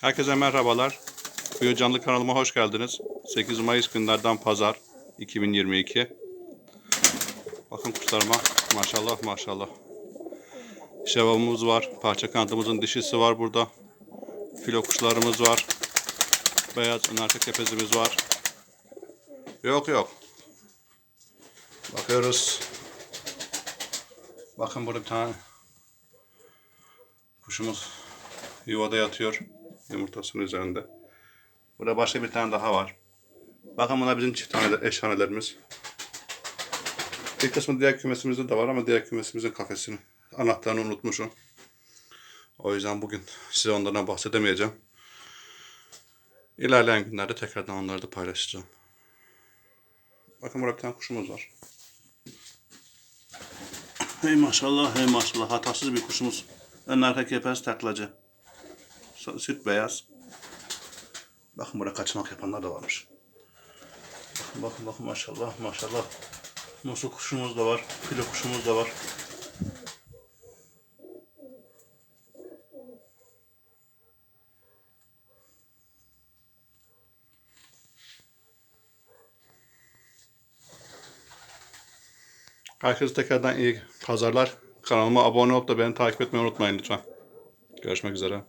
Herkese merhabalar. Kuyu Canlı kanalıma hoş geldiniz. 8 Mayıs günlerden pazar 2022. Bakın kuşlarıma maşallah maşallah. Şevamımız var. Parça kanatımızın dişisi var burada. Filo kuşlarımız var. Beyaz ön arka kepezimiz var. Yok yok. Bakıyoruz. Bakın burada bir tane kuşumuz yuvada yatıyor. Yumurtasının üzerinde. Burada başka bir tane daha var. Bakın bunlar bizim çift taneler, eş tanelerimiz. Bir kısmı diğer kümesimizde de var ama diğer kümesimizin kafesini, anahtarını unutmuşum. O yüzden bugün size onlardan bahsedemeyeceğim. İlerleyen günlerde tekrardan onları da paylaşacağım. Bakın burada bir tane kuşumuz var. Hey maşallah, hey maşallah. Hatasız bir kuşumuz. Ön arka kepez taklacı. Süt beyaz. Bakın burada kaçmak yapanlar da varmış. Bakın bakın bakın maşallah maşallah. Musul kuşumuz da var. Filo kuşumuz da var. Herkese tekrardan iyi pazarlar. Kanalıma abone olup da beni takip etmeyi unutmayın lütfen. Görüşmek üzere.